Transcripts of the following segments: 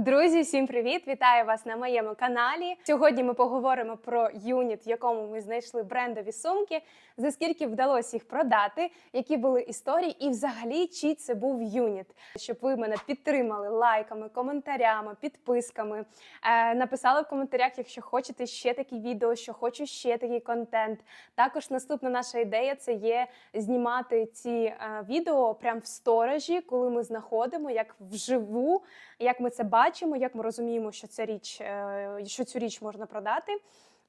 Друзі, всім привіт! Вітаю вас на моєму каналі. Сьогодні ми поговоримо про юніт, в якому ми знайшли брендові сумки, за скільки вдалося їх продати, які були історії, і взагалі чи це був юніт. Щоб ви мене підтримали лайками, коментарями, підписками. Е, написали в коментарях, якщо хочете ще такі відео, що хочу ще такий контент. Також наступна наша ідея це є знімати ці е, відео прямо в сторожі, коли ми знаходимо як вживу, як ми це бачимо, як ми розуміємо, що ця річ, е, що цю річ можна продати.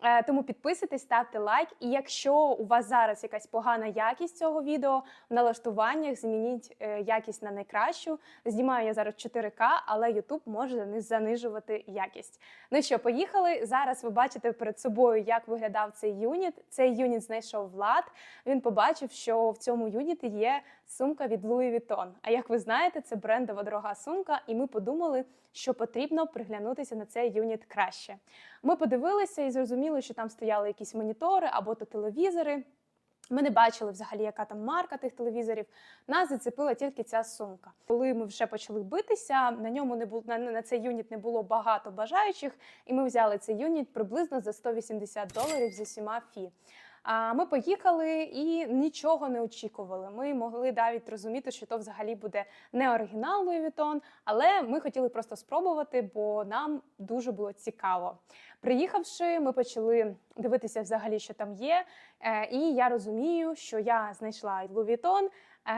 Е, Тому підписуйтесь, ставте лайк. І якщо у вас зараз якась погана якість цього відео в налаштуваннях, змініть е, якість на найкращу. Знімаю я зараз 4К, але YouTube може зани- занижувати якість. Ну що, поїхали. Зараз ви бачите перед собою, як виглядав цей юніт. Цей юніт знайшов Влад. Він побачив, що в цьому юніті є сумка від Louis Vuitton. А як ви знаєте, це брендова дорога сумка, і ми подумали, що потрібно приглянутися на цей юніт краще. Ми подивилися і зрозуміли, що там стояли якісь монітори або то телевізори. Ми не бачили взагалі, яка там марка тих телевізорів. Нас зацепила тільки ця сумка. Коли ми вже почали битися, на ньому не було на, на цей юніт не було багато бажаючих, і ми взяли цей юніт приблизно за 180 доларів з усіма фі. А ми поїхали і нічого не очікували. Ми могли навіть розуміти, що то взагалі буде не оригінал Louis але ми хотіли просто спробувати, бо нам дуже було цікаво. Приїхавши, ми почали дивитися взагалі, що там є. Е, І я розумію, що я знайшла Louis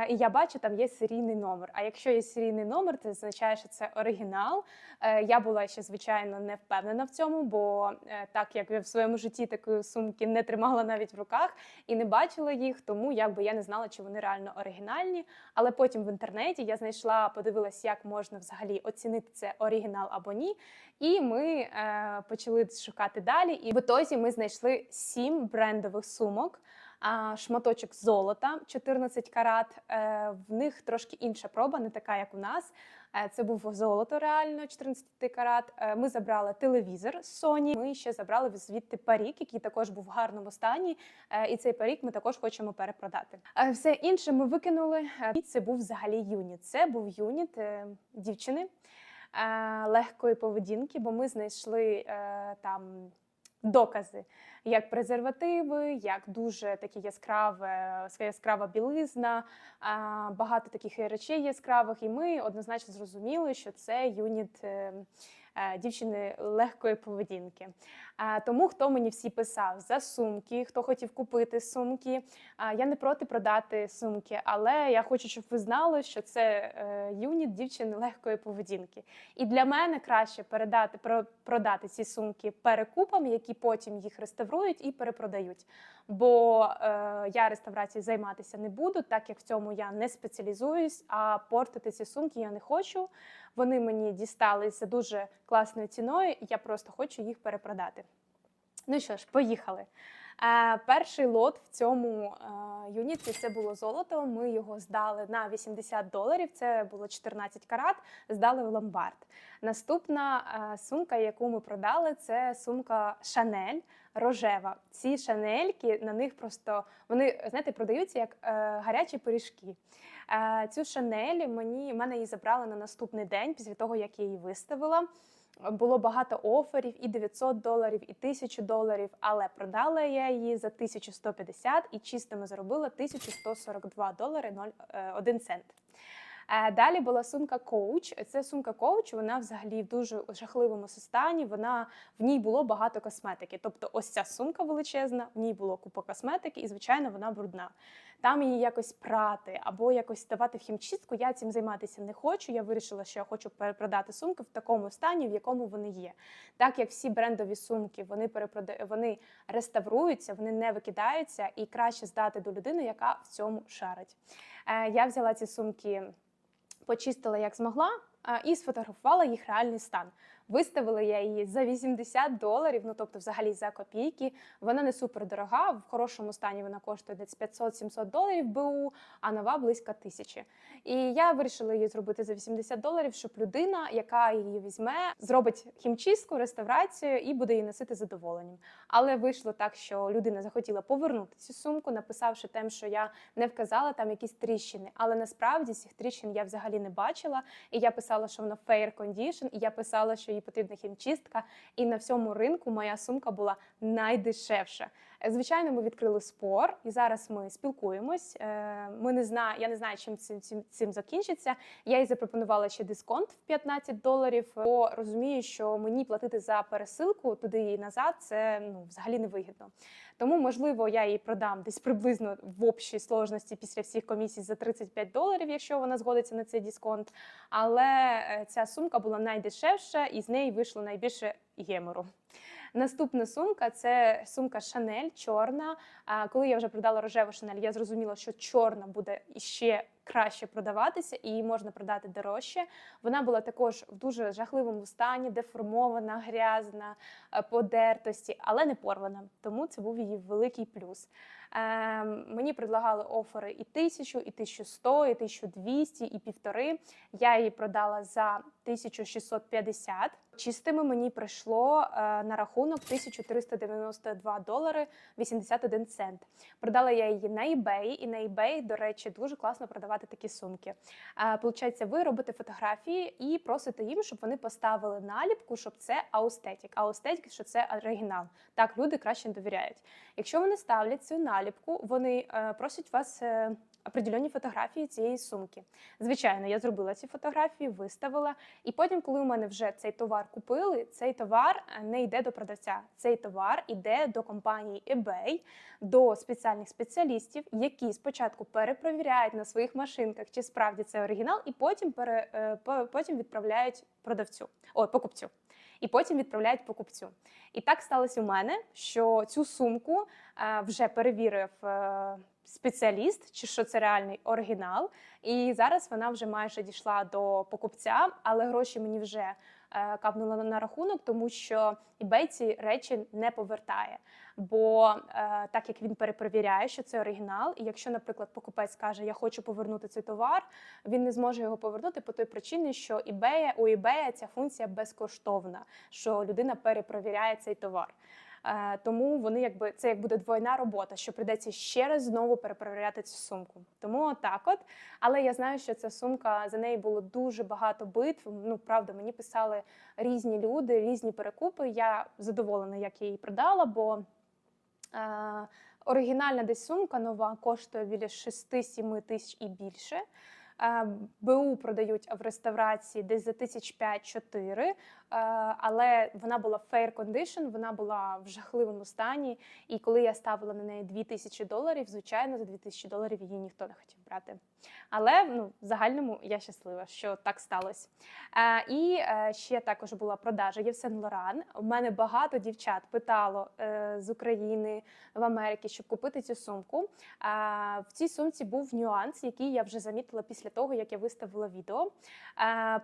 і я бачу, там є серійний номер. А якщо є серійний номер, це означає, що це оригінал. Е, Я була ще звичайно не впевнена в цьому, бо е, так як я в своєму житті такої сумки не тримала навіть в руках і не бачила їх, тому якби я не знала, чи вони реально оригінальні. Але потім в інтернеті я знайшла, подивилась, як можна взагалі оцінити це оригінал або ні. І ми е, почали шукати далі. І в ітозі ми знайшли сім брендових сумок. Шматочок золота 14 карат. Е, в них трошки інша проба, не така, як у нас. Е, Це був золото реально 14 карат. Е, Ми забрали телевізор з Sony. Ми ще забрали звідти парік, який також був в гарному стані. І цей парік ми також хочемо перепродати. Все інше ми викинули. І це був взагалі юніт. Це був юніт дівчини легкої поведінки, бо ми знайшли там докази, як презервативи, як дуже такі яскраве, своя яскрава білизна, багато таких речей яскравих. І ми однозначно зрозуміли, що це юніт. Е, Дівчини легкої поведінки. Тому хто мені всі писав за сумки, хто хотів купити сумки. Я не проти продати сумки, але я хочу, щоб ви знали, що це е, юніт дівчини легкої поведінки. І для мене краще передати продати ці сумки перекупам, які потім їх реставрують і перепродають. Бо е, я реставрацією займатися не буду, так як в цьому я не спеціалізуюсь, а портити ці сумки я не хочу. Вони мені дістались за дуже класною ціною, і я просто хочу їх перепродати. Ну що ж, поїхали. Е, перший лот в цьому е, юніті це було золото. Ми його здали на 80 доларів. Це було 14 карат. Здали в ломбард. Наступна е, сумка, яку ми продали, це сумка Шанель рожева. Ці шанельки на них просто вони знаєте продаються як е, гарячі пиріжки. Е, цю шанель мені мене її забрали на наступний день після того, як я її виставила. Було багато оферів і 900 доларів, і 1000 доларів, але продала я її за 1150 і чистими заробила 1142 долари 0,1 цент. Е, Далі була сумка Coach. Це сумка Coach, вона взагалі в дуже жахливому стані. Вона в ній було багато косметики. Тобто, ось ця сумка величезна, в ній було купа косметики, і звичайно, вона брудна. Там її якось прати або якось давати в хімчистку. Я цим займатися не хочу. Я вирішила, що я хочу перепродати сумки в такому стані, в якому вони є. Так як всі брендові сумки вони перепрода... вони реставруються, вони не викидаються, і краще здати до людини, яка в цьому шарить. Е, Я взяла ці сумки почистила як змогла і сфотографувала їх реальний стан. Виставила я її за 80 доларів, ну тобто, взагалі за копійки. Вона не супер дорога. В хорошому стані вона коштує десь 500-700 доларів БУ, а нова близько тисячі. І я вирішила її зробити за 80 доларів, щоб людина, яка її візьме, зробить хімчистку, реставрацію і буде її носити задоволенням. Але вийшло так, що людина захотіла повернути цю сумку, написавши тим, що я не вказала там якісь тріщини. Але насправді цих тріщин я взагалі не бачила. І я писала. що вона fair condition, і я писала, що їй потрібна хімчистка. І на всьому ринку моя сумка була найдешевша. Е, Звичайно, ми відкрили спор, і зараз ми спілкуємось. Е, Ми не знаю, я не знаю, чим цим, цим, цим закінчиться. Я їй запропонувала ще дисконт в 15 доларів, бо розумію, що мені платити за пересилку туди і назад це ну взагалі не вигідно. Тому, можливо, я її продам десь приблизно в общій сложності після всіх комісій за 35 доларів, якщо вона згодиться на цей дисконт. Але е, ця сумка була найдешевша, і з неї вийшло найбільше гемору. Наступна сумка це сумка Шанель чорна. А коли я вже продала рожеву Шанель, я зрозуміла, що чорна буде ще краще продаватися і можна продати дорожче. Вона була також в дуже жахливому стані, деформована, грязна, е, подертості, але не порвана. Тому це був її великий плюс. Е, мені предлагали офери і 1000, і 1100, і 1200, і півтори. Я її продала за 1650. Чистими мені прийшло е, на рахунок 1392 долари 81 цент. Продала я її на eBay, і на eBay, до речі, дуже класно продавати такі сумки. Е, Получається, ви робите фотографії і просите їм, щоб вони поставили наліпку, щоб це аустетік. Аустетік, що це оригінал. Так люди краще довіряють. Якщо вони ставлять цю наліпку, вони е, просять вас. е, Определені фотографії цієї сумки. Звичайно, я зробила ці фотографії, виставила. І потім, коли у мене вже цей товар купили, цей товар е, не йде до продавця. Цей товар йде до компанії eBay, до спеціальних спеціалістів, які спочатку перепровіряють на своїх машинках, чи справді це оригінал, і потім пере, потім відправляють продавцю, о, покупцю. І потім відправляють покупцю. І так сталося у мене, що цю сумку вже перевірив е, спеціаліст, чи що це реальний оригінал. І зараз вона вже майже дійшла до покупця, але гроші мені вже е, капнули на- рахунок, тому що eBay ці речі не повертає. Бо е, так як він перепровіряє, що це оригінал, і якщо, наприклад, покупець каже, я хочу повернути цей товар, він не зможе його повернути по той причині, що eBay, у eBay ця функція безкоштовна, що людина перепровіряє цей товар. Е, Тому вони якби це як буде двойна робота, що прийдеться ще раз знову перепровіряти цю сумку. Тому отак от. Але я знаю, що ця сумка за неї було дуже багато битв. Ну правда, мені писали різні люди, різні перекупи. Я задоволена, як я її продала, бо е, оригінальна десь сумка нова коштує біля 6-7 тисяч і більше. Е, БУ продають в реставрації десь за тисяч 5-4, е, але вона була fair condition, вона була в жахливому стані. І коли я ставила на неї 2000 доларів, звичайно, за 2000 доларів її ніхто не хотів брати. Але ну, в загальному я щаслива, що так сталося. Е, і е, ще також була продажа Євсен Лоран. У мене багато дівчат питало е, з України в Америці, щоб купити цю сумку. В цій сумці був нюанс, який я вже замітила після того, як я виставила відео.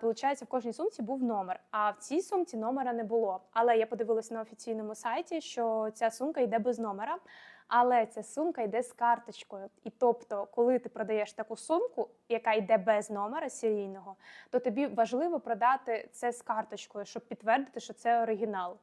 Получається, в кожній сумці був номер, а в цій сумці номера не було. Але я подивилася на офіційному сайті, що ця сумка йде без номера. Але ця сумка йде з карточкою. І тобто, коли ти продаєш таку сумку, яка йде без номера серійного, то тобі важливо продати це з карточкою, щоб підтвердити, що це оригінал.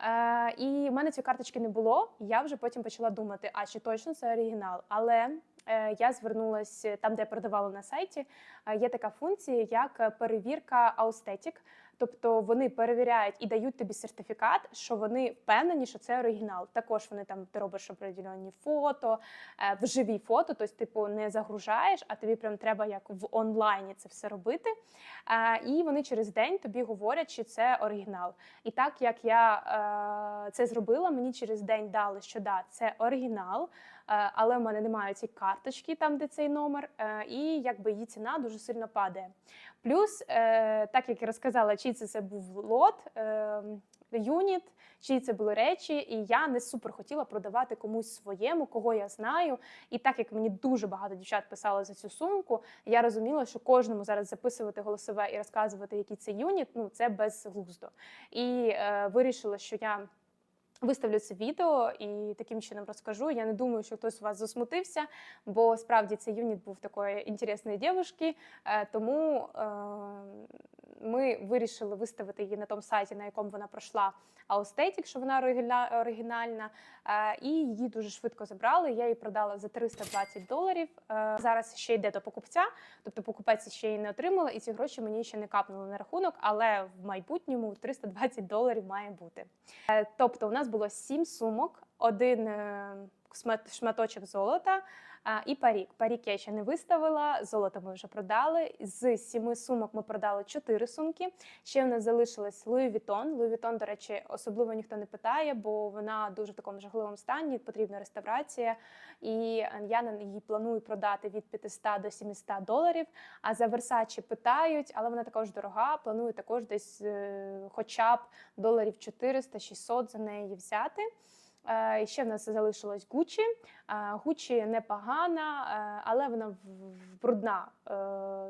Е, і в мене цієї карточки не було. Я вже потім почала думати, а чи точно це оригінал. Але е, я звернулася там, де я продавала на сайті. е, Є така функція, як перевірка аустетік. Тобто вони перевіряють і дають тобі сертифікат, що вони впевнені, що це оригінал. Також вони там ти робиш определені фото, е, в живі фото, тобто, типу, не загружаєш, а тобі прям треба як в онлайні це все робити. Е, І вони через день тобі говорять, чи це оригінал. І так як я е, це зробила, мені через день дали, що да, це оригінал, але в мене немає цієї карточки, там де цей номер, е, і якби її ціна дуже сильно падає. Плюс, е, так як я розказала, чий це, це був лот. Е, Юніт, чиї це були речі, і я не супер хотіла продавати комусь своєму, кого я знаю. І так як мені дуже багато дівчат писали за цю сумку, я розуміла, що кожному зараз записувати голосове і розказувати, який це юніт, ну це безглуздо. І е, вирішила, що я Виставлю це відео і таким чином розкажу. Я не думаю, що хтось у вас засмутився, бо справді цей юніт був такої інтересної дівчинки, е, тому е, ми вирішили виставити її на тому сайті, на якому вона пройшла Аустетік, що вона оригінальна, е, і її дуже швидко забрали. Я її продала за 320 доларів. Зараз ще йде до покупця, тобто покупець ще її не отримала, і ці гроші мені ще не капнули на рахунок, але в майбутньому 320 доларів має бути. Тобто, у нас було сім сумок, один е, шматочок золота і парік. Парік я ще не виставила, золото ми вже продали. З сіми сумок ми продали чотири сумки. Ще в нас залишилась Луї Вітон. Луї Вітон, до речі, особливо ніхто не питає, бо вона дуже в такому жахливому стані, потрібна реставрація. І е, я на її планую продати від 500 до 700 доларів. А за Versace питають, але вона також дорога. Планую також десь е, хоча б доларів 400-600 за неї взяти. Е, Ще в нас залишилось Гуччі. Гуччі непогана, е, але вона брудна. е,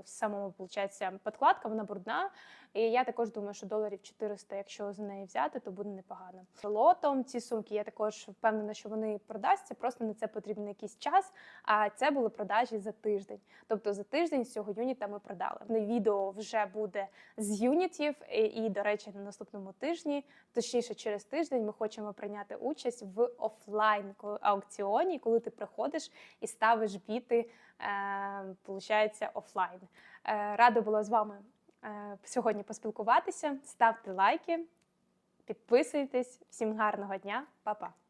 В самому виходить, підкладка, вона брудна. І я також думаю, що доларів 400, якщо за неї взяти, то буде непогано. Лотом ці сумки я також впевнена, що вони продасться. Просто на це потрібен якийсь час. А це були продажі за тиждень. Тобто за тиждень з цього юніта ми продали. Відео вже буде з юнітів, і, до речі, на наступному тижні, точніше, через тиждень, ми хочемо прийняти участь в офлайн аукціоні, коли ти приходиш і ставиш біти, е, офлайн. Е, рада була з вами е, сьогодні поспілкуватися. Ставте лайки, підписуйтесь. Всім гарного дня, Па-па!